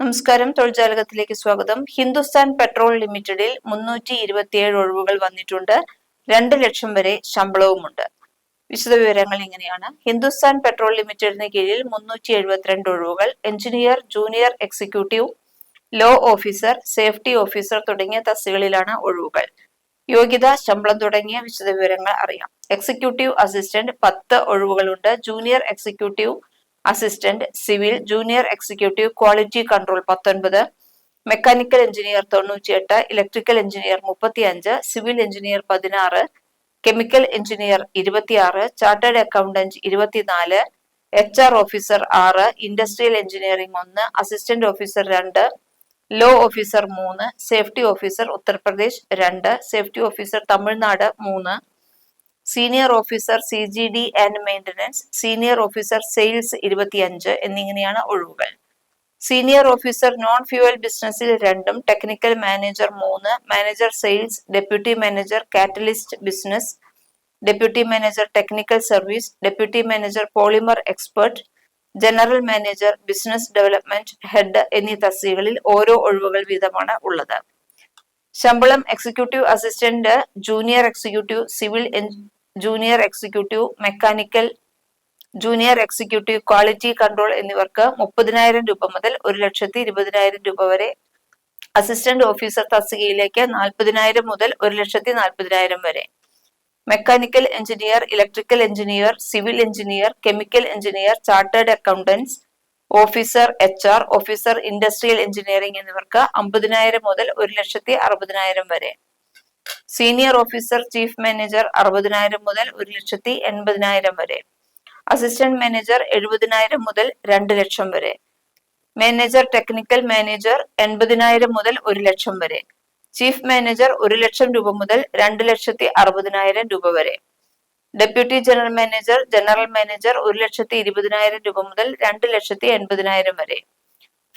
നമസ്കാരം. തൊഴിൽജാലകത്തിലേക്ക് സ്വാഗതം. ഹിന്ദുസ്ഥാൻ പെട്രോൾ ലിമിറ്റഡിൽ മുന്നൂറ്റി ഇരുപത്തിയേഴ് ഒഴിവുകൾ വന്നിട്ടുണ്ട്. രണ്ട് ലക്ഷം വരെ ശമ്പളവുമുണ്ട്. വിശദവിവരങ്ങൾ ഇങ്ങനെയാണ്. ഹിന്ദുസ്ഥാൻ പെട്രോൾ ലിമിറ്റഡിന് കീഴിൽ മുന്നൂറ്റി എഴുപത്തിരണ്ട് ഒഴിവുകൾ. Engineer junior executive law officer safety officer തുടങ്ങിയ തസ്തികളിലാണ് ഒഴിവുകൾ. യോഗ്യത ശമ്പളം തുടങ്ങിയ വിശദവിവരങ്ങൾ അറിയാം. എക്സിക്യൂട്ടീവ് അസിസ്റ്റന്റ് പത്ത് ഒഴിവുകളുണ്ട്. Junior executive assistant civil junior executive quality control പത്തൊൻപത് മെക്കാനിക്കൽ എഞ്ചിനീയർ തൊണ്ണൂറ്റിയെട്ട് ഇലക്ട്രിക്കൽ എഞ്ചിനീയർ മുപ്പത്തിയഞ്ച് സിവിൽ എഞ്ചിനീയർ പതിനാറ് കെമിക്കൽ എഞ്ചിനീയർ ഇരുപത്തിയാറ് ചാർട്ടേഡ് അക്കൗണ്ടന്റ് ഇരുപത്തിനാല് എച്ച് ആർ ഓഫീസർ ആറ് ഇൻഡസ്ട്രിയൽ എഞ്ചിനീയറിംഗ് ഒന്ന് അസിസ്റ്റന്റ് ഓഫീസർ രണ്ട് ലോ ഓഫീസർ മൂന്ന് സേഫ്റ്റി ഓഫീസർ ഉത്തർപ്രദേശ് രണ്ട് സേഫ്റ്റി ഓഫീസർ തമിഴ്നാട് മൂന്ന് senior officer C G D and maintenance senior officer sales ഇരുപത്തിയഞ്ച് എന്നിങ്ങനെയാണ് ഒഴിവുകൾ. സീനിയർ ഓഫീസർ നോൺ ഫ്യൂവൽ ബിസിനസ്സിൽ രണ്ടും. ടെക്നിക്കൽ മാനേജർ മൂന്ന്. Manager sales deputy manager catalyst business deputy manager technical service deputy manager polymer expert general manager business development head എന്നീ തസ്തികകളിൽ ഓരോ ഒഴിവുകൾ വീതമാണ് ഉള്ളത്. ശമ്പളം executive assistant junior executive civil junior executive mechanical junior executive quality control എന്നിവർക്ക് മുപ്പതിനായിരം രൂപ മുതൽ ഒരു ലക്ഷത്തി ഇരുപതിനായിരം രൂപ വരെ. അസിസ്റ്റന്റ് ഓഫീസർ തസ്തികയിലേക്ക് നാൽപ്പതിനായിരം മുതൽ ഒരു ലക്ഷത്തി നാൽപ്പതിനായിരം വരെ. Mechanical engineer electrical engineer civil engineer chemical engineer chartered accountants officer H R officer industrial engineering എന്നിവർക്ക് അമ്പതിനായിരം മുതൽ ഒരു ലക്ഷത്തി അറുപതിനായിരം വരെ. സീനിയർ ഓഫീസർ ചീഫ് മാനേജർ അറുപതിനായിരം മുതൽ ഒരു ലക്ഷത്തി എൺപതിനായിരം വരെ. അസിസ്റ്റന്റ് മാനേജർ എഴുപതിനായിരം മുതൽ രണ്ട് ലക്ഷം വരെ. മാനേജർ ടെക്നിക്കൽ മാനേജർ എൺപതിനായിരം മുതൽ ഒരു ലക്ഷം വരെ. ചീഫ് മാനേജർ ഒരു ലക്ഷം രൂപ മുതൽ രണ്ട് ലക്ഷത്തി അറുപതിനായിരം രൂപ വരെ. Deputy general manager general manager ഒരു ലക്ഷത്തി ഇരുപതിനായിരം രൂപ മുതൽ രണ്ട് ലക്ഷത്തി എൺപതിനായിരം വരെ.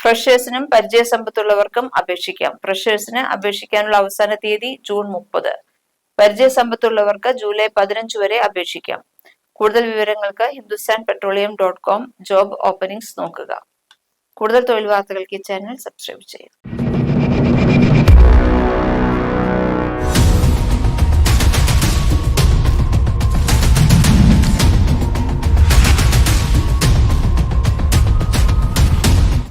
ഫ്രഷേഴ്സിനും പരിചയസമ്പത്തുള്ളവർക്കും അപേക്ഷിക്കാം. ഫ്രഷേഴ്സിന് അപേക്ഷിക്കാനുള്ള അവസാന തീയതി ജൂൺ മുപ്പത്. പരിചയസമ്പത്തുള്ളവർക്ക് ജൂലൈ പതിനഞ്ച് വരെ അപേക്ഷിക്കാം. കൂടുതൽ വിവരങ്ങൾക്ക് Hindustan petroleum dot com job openings നോക്കുക. കൂടുതൽ തൊഴിൽ വാർത്തകൾക്ക് ഈ ചാനൽ സബ്സ്ക്രൈബ് ചെയ്യുക.